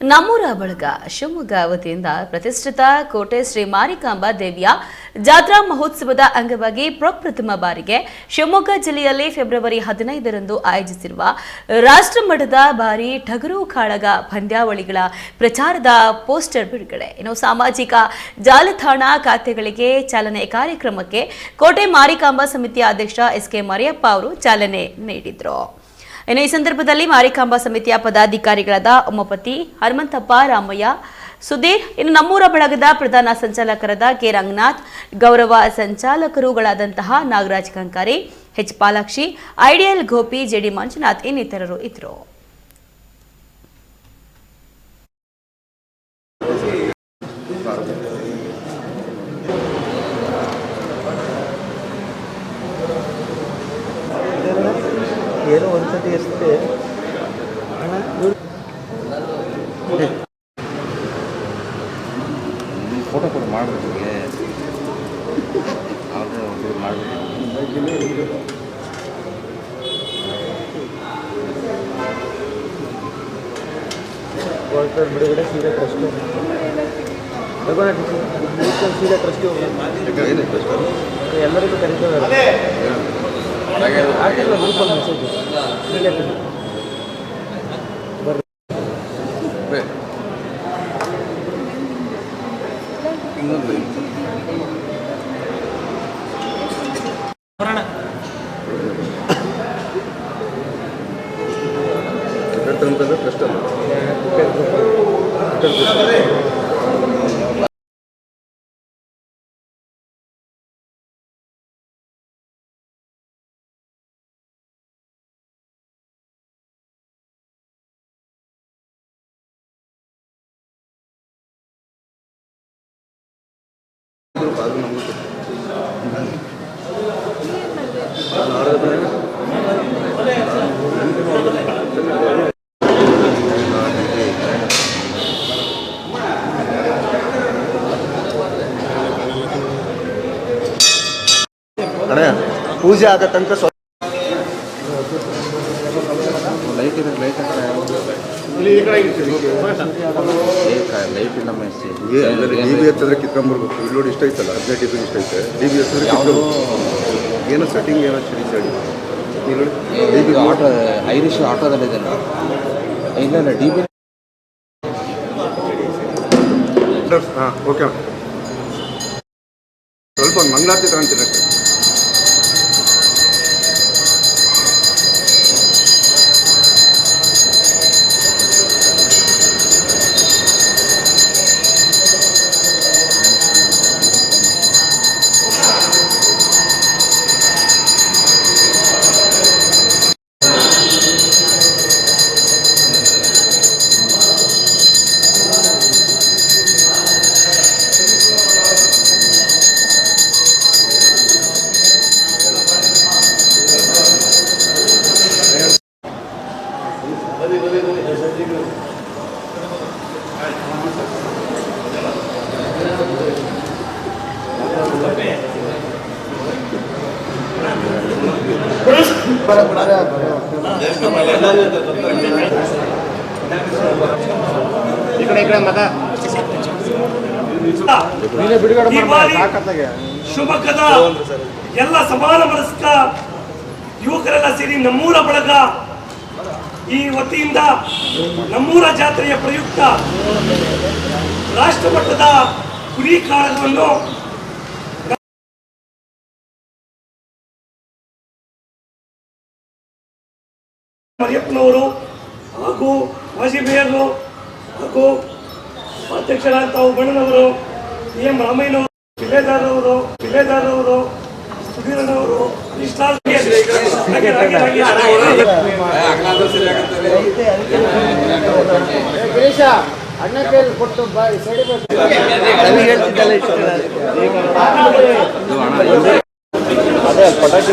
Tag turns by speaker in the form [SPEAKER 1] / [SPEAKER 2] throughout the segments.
[SPEAKER 1] ನಮ್ಮೂರ ಬಳಗ ಶಿವಮೊಗ್ಗ ವತಿಯಿಂದ ಪ್ರತಿಷ್ಠಿತ ಕೋಟೆ ಶ್ರೀ ಮಾರಿಕಾಂಬಾ ದೇವಿಯ ಜಾತ್ರಾ ಮಹೋತ್ಸವದ ಅಂಗವಾಗಿ ಪ್ರಪ್ರಥಮ ಬಾರಿಗೆ ಶಿವಮೊಗ್ಗ ಜಿಲ್ಲೆಯಲ್ಲಿ ಫೆಬ್ರವರಿ ಹದಿನೈದರಂದು ಆಯೋಜಿಸಿರುವ ರಾಷ್ಟ್ರಮಟ್ಟದ ಬಾರಿ ಠಗರು ಕಾಳಗ ಪಂದ್ಯಾವಳಿಗಳ ಪ್ರಚಾರದ ಪೋಸ್ಟರ್ ಬಿಡುಗಡೆ. ಇನ್ನು ಸಾಮಾಜಿಕ ಜಾಲತಾಣ ಖಾತೆಗಳಿಗೆ ಚಾಲನೆ ಕಾರ್ಯಕ್ರಮಕ್ಕೆ ಕೋಟೆ ಮಾರಿಕಾಂಬಾ ಸಮಿತಿಯ ಅಧ್ಯಕ್ಷ ಎಸ್ ಕೆ ಮರಿಯಪ್ಪ ಅವರು ಚಾಲನೆ ನೀಡಿದರು. ಇನ್ನು ಈ ಸಂದರ್ಭದಲ್ಲಿ ಮಾರಿಕಾಂಬ ಸಮಿತಿಯ ಪದಾಧಿಕಾರಿಗಳಾದ ಉಮಾಪತಿ, ಹನುಮಂತಪ್ಪ, ರಾಮಯ್ಯ, ಸುಧೀರ್, ಇನ್ನು ನಮ್ಮೂರ ಬಳಗದ ಪ್ರಧಾನ ಸಂಚಾಲಕರಾದ ಕೆ. ರಂಗನಾಥ್, ಗೌರವ ಸಂಚಾಲಕರುಗಳಾದಂತಹ Nagaraj Kankari, H. Palakshi, ideal Gopi, JD Manjunath ಇನ್ನಿತರರು ಇದ್ದರು.
[SPEAKER 2] ಫೋಟೋ ಕೊಟ್ಟು ಮಾಡ್ಬಿಟ್ಟಿಗೆ ಅವ್ರದ್ದು ಒಂದು ಮಾಡ್ಬಿಟ್ಟು
[SPEAKER 3] ವಾಲ್ಟರ್ ಬಿಡುಗಡೆ ಸೀದಾ ಟ್ರಸ್ಟ್ ತಗೋಣ ಸೀದಾ ಟ್ರಸ್ಟ್ ಎಲ್ಲರಿಗೂ ಕರೀತಾರೆ ಹಾಕಿಲ್ಲ ಗ್ರೂಪಲ್ಲಿ ಮೆಸೇಜ್
[SPEAKER 2] ಅಂತಂದ್ರೆ ಕಷ್ಟ ಅದು ನಮ್ಗೆ
[SPEAKER 4] ಪೂಜೆ ಆಗೋ ತನಕ ಸ್ವಲ್ಪ
[SPEAKER 2] ಲೈಟ್ ಇದೆ ಲೈಟ್ ಲೈಟ್ ಇಲ್ಲ ಮೆಸ್ಸಿ
[SPEAKER 4] ಏ ಅಂದರೆ ಡಿ ಬಿ ಹತ್ತಿದ್ರೆ ಕಿತ್ಕೊಂಬರ್ಬೇಕು ಇಲ್ಲಿ ನೋಡಿ ಇಷ್ಟ ಐತಲ್ಲ ಹದಿನೈದು ಡಿ ಬಿ ಇಷ್ಟ ಐತೆ. ಡಿ ಬಿ ಕಿತ್ಕೊಂಬರ್ಬೇಕು. ಏನೋ ಸೆಟ್ಟಿಂಗ್ ಏನೋ ಡಿ ಬಿ
[SPEAKER 2] ಆಟೋ ಐರಿಶ್ ಆಟೋದಲ್ಲಿದೆ ಇಲ್ಲ ಇಲ್ಲ ಡಿ ಬಿ
[SPEAKER 4] ಹಾಂ ಓಕೆ. ಸ್ವಲ್ಪ ಒಂದು ಮಂಗಳಾರತಿ
[SPEAKER 5] ಶಿವಮೊಗ್ಗದ ಎಲ್ಲ ಸಮಾನ ಮನಸ್ಕ ಯುವಕರೆಲ್ಲ ಸೇರಿ ನಮ್ಮೂರ ಬಳಗ ಈ ವತಿಯಿಂದ ನಮ್ಮೂರ ಜಾತ್ರೆಯ ಪ್ರಯುಕ್ತ ರಾಷ್ಟ್ರಮಟ್ಟದ ಕುರಿ ಕಾಳಗವನ್ನು ಮರಿಯಪ್ಪನವರು ಹಾಗೂ ಮಾಜಿ ಮೇಯರ್ರು ಹಾಗೂ ಅಧ್ಯಕ್ಷರಾದ ತಾವು ಬಣ್ಣನವರು ಸಿ ಎಂ ರಾಮಯ್ಯನವರು ಜಿಲ್ಲೆದಾರವರು ಜಿಲ್ಲೆದಾರವರು ಸುಧೀರನವರು
[SPEAKER 3] ಪಟಾಕಿ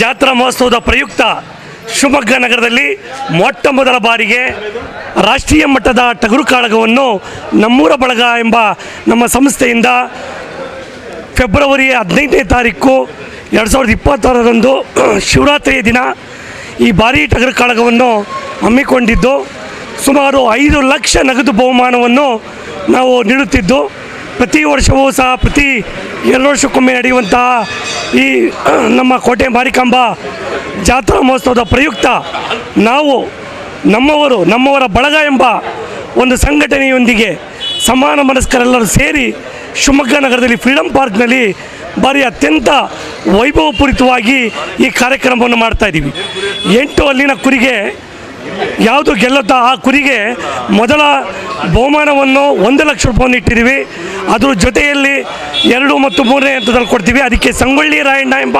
[SPEAKER 5] ಜಾತ್ರಾ ಮಹೋತ್ಸವದ ಪ್ರಯುಕ್ತ ಶಿವಮೊಗ್ಗ ನಗರದಲ್ಲಿ ಮೊಟ್ಟ ಮೊದಲ ಬಾರಿಗೆ ರಾಷ್ಟ್ರೀಯ ಮಟ್ಟದ ಟಗರು ಕಾಳಗವನ್ನು ನಮ್ಮೂರ ಬಳಗ ಎಂಬ ನಮ್ಮ ಸಂಸ್ಥೆಯಿಂದ ಫೆಬ್ರವರಿ ಹದಿನೈದನೇ ತಾರೀಕು ಎರಡು ಸಾವಿರದ ಇಪ್ಪತ್ತಾರರಂದು ಶಿವರಾತ್ರಿಯ ದಿನ ಈ ಭಾರೀ ಟಗರು ಕಾಳಗವನ್ನು ಹಮ್ಮಿಕೊಂಡಿದ್ದು ಸುಮಾರು ಐದು ಲಕ್ಷ ನಗದು ಬಹುಮಾನವನ್ನು ನಾವು ನೀಡುತ್ತಿದ್ದು. ಪ್ರತಿ ವರ್ಷವೂ ಸಹ ಪ್ರತಿ ಎರಡು ವರ್ಷಕ್ಕೊಮ್ಮೆ ನಡೆಯುವಂತಹ ಈ ನಮ್ಮ ಕೋಟೆ ಮಾರಿಕಾಂಬ ಜಾತ್ರಾ ಮಹೋತ್ಸವದ ಪ್ರಯುಕ್ತ ನಾವು ನಮ್ಮವರು, ನಮ್ಮವರ ಬಳಗ ಎಂಬ ಒಂದು ಸಂಘಟನೆಯೊಂದಿಗೆ ಸಮಾನ ಮನಸ್ಕರೆಲ್ಲರೂ ಸೇರಿ ಶಿವಮೊಗ್ಗ ನಗರದಲ್ಲಿ ಫ್ರೀಡಮ್ ಪಾರ್ಕ್ನಲ್ಲಿ ಭಾರಿ ಅತ್ಯಂತ ವೈಭವಪೂರಿತವಾಗಿ ಈ ಕಾರ್ಯಕ್ರಮವನ್ನು ಮಾಡ್ತಾ ಇದ್ದೀವಿ. ಎಂಟು ಅಲ್ಲಿನ ಕುರಿಗೆ, ಯಾವುದು ಗೆಲ್ಲುತ್ತಾ ಆ ಕುರಿಗೆ ಮೊದಲ ಬಹುಮಾನವನ್ನು ಒಂದು ಲಕ್ಷ ರೂಪಾಯಿ ಇಟ್ಟಿದ್ದೀವಿ. ಅದ್ರ ಜೊತೆಯಲ್ಲಿ ಎರಡು ಮತ್ತು ಮೂರನೇ ಹಂತದಲ್ಲಿ ಕೊಡ್ತೀವಿ. ಅದಕ್ಕೆ ಸಂಗೊಳ್ಳಿ ರಾಯಣ್ಣ ಎಂಬ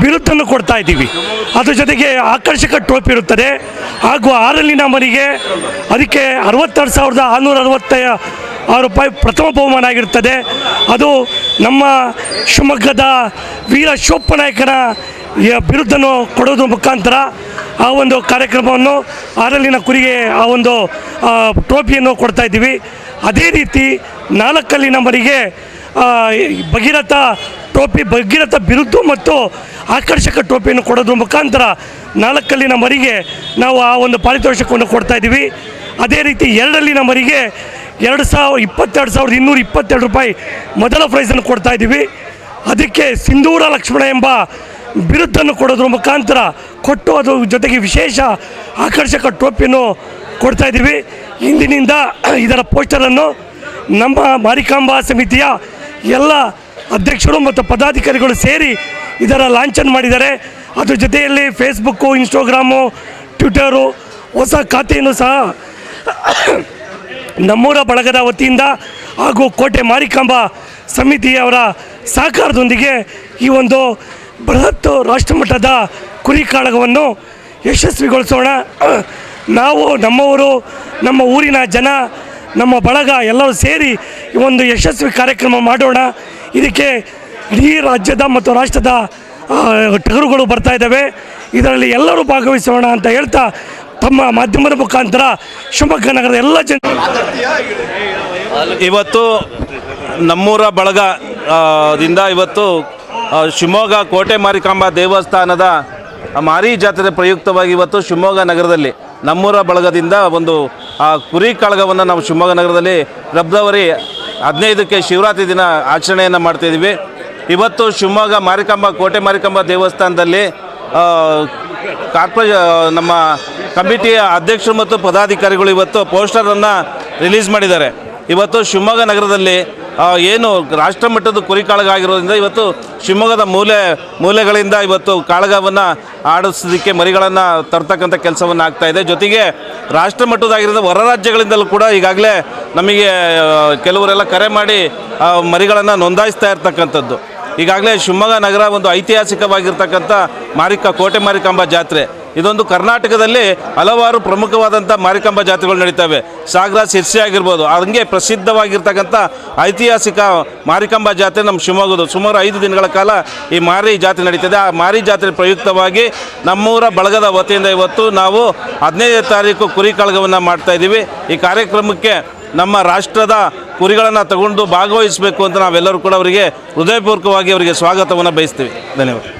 [SPEAKER 5] ಬಿರುದನ್ನು ಕೊಡ್ತಾ ಇದ್ದೀವಿ. ಅದ್ರ ಜೊತೆಗೆ ಆಕರ್ಷಕ ಟೋಪಿ ಇರುತ್ತದೆ. ಹಾಗೂ ಆರಲ್ಲಿನ ಮರಿಗೆ ಅದಕ್ಕೆ ಅರವತ್ತೆರಡು ಸಾವಿರದ ಆರುನೂರ ಅರವತ್ತ ಆರು ರೂಪಾಯಿ ಪ್ರಥಮ ಬಹುಮಾನ ಆಗಿರುತ್ತದೆ. ಅದು ನಮ್ಮ ಶಿವಮೊಗ್ಗದ ವೀರ ಶಿವಪ್ಪನಾಯಕನ ನಾಯಕನ ಬಿರುದನ್ನು ಕೊಡೋದ್ರ ಮುಖಾಂತರ ಆ ಒಂದು ಕಾರ್ಯಕ್ರಮವನ್ನು ಆರಲ್ಲಿನ ಕುರಿಗೆ ಆ ಒಂದು ಟ್ರೋಫಿಯನ್ನು ಕೊಡ್ತಾ ಇದ್ದೀವಿ. ಅದೇ ರೀತಿ ನಾಲ್ಕಲ್ಲಿ ನಮ್ಮರಿಗೆ ಭಗೀರಥ ಟ್ರೋಫಿ, ಭಗೀರಥ ಬಿರುದು ಮತ್ತು ಆಕರ್ಷಕ ಟ್ರೋಫಿಯನ್ನು ಕೊಡೋದ್ರ ಮುಖಾಂತರ ನಾಲ್ಕಲ್ಲಿ ನಮ್ಮರಿಗೆ ನಾವು ಆ ಒಂದು ಪಾರಿತೋಷಕವನ್ನು ಕೊಡ್ತಾ ಇದ್ದೀವಿ. ಅದೇ ರೀತಿ ಎರಡಲ್ಲಿ ನಮ್ಮರಿಗೆ ಎರಡು ಸಾವಿರ ಇಪ್ಪತ್ತೆರಡು ಸಾವಿರದ ಇನ್ನೂರ ಇಪ್ಪತ್ತೆರಡು ರೂಪಾಯಿ ಮೊದಲ ಪ್ರೈಸನ್ನು ಕೊಡ್ತಾ ಇದ್ದೀವಿ. ಅದಕ್ಕೆ ಸಿಂಧೂರ ಲಕ್ಷ್ಮಣ ಎಂಬ ಬಿರುದ್ದನ್ನು ಕೊಡೋದ್ರ ಮುಖಾಂತರ ಕೊಟ್ಟು ಅದ್ರ ಜೊತೆಗೆ ವಿಶೇಷ ಆಕರ್ಷಕ ಟ್ರೋಫಿಯನ್ನು ಕೊಡ್ತಾ ಇದ್ದೀವಿ. ಇಂದಿನಿಂದ ಇದರ ಪೋಸ್ಟರನ್ನು ನಮ್ಮ ಮಾರಿಕಾಂಬಾ ಸಮಿತಿಯ ಎಲ್ಲ ಅಧ್ಯಕ್ಷರು ಮತ್ತು ಪದಾಧಿಕಾರಿಗಳು ಸೇರಿ ಇದರ ಲಾಂಛನ್ ಮಾಡಿದ್ದಾರೆ. ಅದ್ರ ಜೊತೆಯಲ್ಲಿ ಫೇಸ್ಬುಕ್ಕು ಇನ್ಸ್ಟಾಗ್ರಾಮು ಟ್ವಿಟರು ಹೊಸ ಖಾತೆಯನ್ನು ಸಹ ನಮ್ಮೂರ ಬಳಗದ ವತಿಯಿಂದ ಹಾಗೂ ಕೋಟೆ ಮಾರಿಕಾಂಬ ಸಮಿತಿಯವರ ಸಹಕಾರದೊಂದಿಗೆ ಈ ಒಂದು ಬೃಹತ್ ರಾಷ್ಟ್ರಮಟ್ಟದ ಕುರಿ ಕಾಳಗವನ್ನು ಯಶಸ್ವಿಗೊಳಿಸೋಣ. ನಾವು, ನಮ್ಮವರು, ನಮ್ಮ ಊರಿನ ಜನ, ನಮ್ಮ ಬಳಗ ಎಲ್ಲರೂ ಸೇರಿ ಒಂದು ಯಶಸ್ವಿ ಕಾರ್ಯಕ್ರಮ ಮಾಡೋಣ. ಇದಕ್ಕೆ ಇಡೀ ರಾಜ್ಯದ ಮತ್ತು ರಾಷ್ಟ್ರದ ಟಗರುಗಳು ಬರ್ತಾ ಇದ್ದಾವೆ. ಇದರಲ್ಲಿ ಎಲ್ಲರೂ ಭಾಗವಹಿಸೋಣ ಅಂತ ಹೇಳ್ತಾ ತಮ್ಮ ಮಾಧ್ಯಮದ ಮುಖಾಂತರ ಶಿವಮೊಗ್ಗ ನಗರದ ಎಲ್ಲ ಜನ
[SPEAKER 6] ಇವತ್ತು ನಮ್ಮೂರ ಬಳಗ ದಿಂದ ಇವತ್ತು ಶಿವಮೊಗ್ಗ ಕೋಟೆ ಮಾರಿಕಾಂಬ ದೇವಸ್ಥಾನದ ಮಾರಿ ಜಾತ್ರೆ ಪ್ರಯುಕ್ತವಾಗಿ ಇವತ್ತು ಶಿವಮೊಗ್ಗ ನಗರದಲ್ಲಿ ನಮ್ಮೂರ ಬಳಗದಿಂದ ಒಂದು, ಆ, ಕುರಿ ಕಾಳಗವನ್ನು ನಾವು ಶಿವಮೊಗ್ಗ ನಗರದಲ್ಲಿ ಫೆಬ್ರವರಿ ಹದಿನೈದಕ್ಕೆ ಶಿವರಾತ್ರಿ ದಿನ ಆಚರಣೆಯನ್ನು ಮಾಡ್ತಾಯಿದ್ದೀವಿ ಇವತ್ತು ಶಿವಮೊಗ್ಗ ಮಾರಿಕಾಂಬ, ಕೋಟೆ ಮಾರಿಕಾಂಬ ದೇವಸ್ಥಾನದಲ್ಲಿ ಕಾರ್ಪ ಕಾರ್ಪೊರೇ ನಮ್ಮ ಕಮಿಟಿಯ ಅಧ್ಯಕ್ಷರು ಮತ್ತು ಪದಾಧಿಕಾರಿಗಳು ಇವತ್ತು ಪೋಸ್ಟರನ್ನು ರಿಲೀಸ್ ಮಾಡಿದ್ದಾರೆ. ಇವತ್ತು ಶಿವಮೊಗ್ಗ ನಗರದಲ್ಲಿ ಏನು ರಾಷ್ಟ್ರ ಮಟ್ಟದ ಕುರಿ ಕಾಳಗ ಆಗಿರೋದ್ರಿಂದ ಇವತ್ತು ಶಿವಮೊಗ್ಗದ ಮೂಲೆ, ಮೂಲೆಗಳಿಂದ ಇವತ್ತು ಕಾಳಗವನ್ನು ಆಡಿಸೋದಕ್ಕೆ ಮರಿಗಳನ್ನು ತರ್ತಕ್ಕಂಥ ಕೆಲಸವನ್ನು ಆಗ್ತಾ ಇದೆ. ಜೊತೆಗೆ ರಾಷ್ಟ್ರ ಮಟ್ಟದಾಗಿರೋದು ಹೊರ ರಾಜ್ಯಗಳಿಂದಲೂ ಕೂಡ ಈಗಾಗಲೇ ನಮಗೆ ಕೆಲವರೆಲ್ಲ ಕರೆ ಮಾಡಿ ಮರಿಗಳನ್ನು ನೋಂದಾಯಿಸ್ತಾ ಇರ್ತಕ್ಕಂಥದ್ದು. ಈಗಾಗಲೇ ಶಿವಮೊಗ್ಗ ನಗರ ಒಂದು ಐತಿಹಾಸಿಕವಾಗಿರ್ತಕ್ಕಂಥ ಮಾರಿಕ, ಕೋಟೆ ಮಾರಿಕಾಂಬ ಜಾತ್ರೆ. ಇದೊಂದು ಕರ್ನಾಟಕದಲ್ಲಿ ಹಲವಾರು ಪ್ರಮುಖವಾದಂಥ ಮಾರಿಕಂಬ ಜಾತ್ರೆಗಳು ನಡೀತವೆ. ಸಾಗರ ಸಿರ್ಸಿ ಆಗಿರ್ಬೋದು, ಹಂಗೆ ಪ್ರಸಿದ್ಧವಾಗಿರ್ತಕ್ಕಂಥ ಐತಿಹಾಸಿಕ ಮಾರಿಕಂಬ ಜಾತ್ರೆ ನಮ್ಮ ಶಿವಮೊಗ್ಗದು ಸುಮಾರು ಐದು ದಿನಗಳ ಕಾಲ ಈ ಮಾರಿ ಜಾತ್ರೆ ನಡೀತದೆ. ಆ ಮಾರಿ ಜಾತ್ರೆ ಪ್ರಯುಕ್ತವಾಗಿ ನಮ್ಮೂರ ಬಳಗದ ವತಿಯಿಂದ ಇವತ್ತು ನಾವು ಹದಿನೈದನೇ ತಾರೀಕು ಕುರಿ ಕಾಳಗವನ್ನು ಮಾಡ್ತಾ ಇದ್ದೀವಿ. ಈ ಕಾರ್ಯಕ್ರಮಕ್ಕೆ ನಮ್ಮ ರಾಷ್ಟ್ರದ ಕುರಿಗಳನ್ನು ತಗೊಂಡು ಭಾಗವಹಿಸಬೇಕು ಅಂತ ನಾವೆಲ್ಲರೂ ಕೂಡ ಅವರಿಗೆ ಹೃದಯಪೂರ್ವಕವಾಗಿ ಅವರಿಗೆ ಸ್ವಾಗತವನ್ನು ಬಯಸ್ತೀವಿ. ಧನ್ಯವಾದ.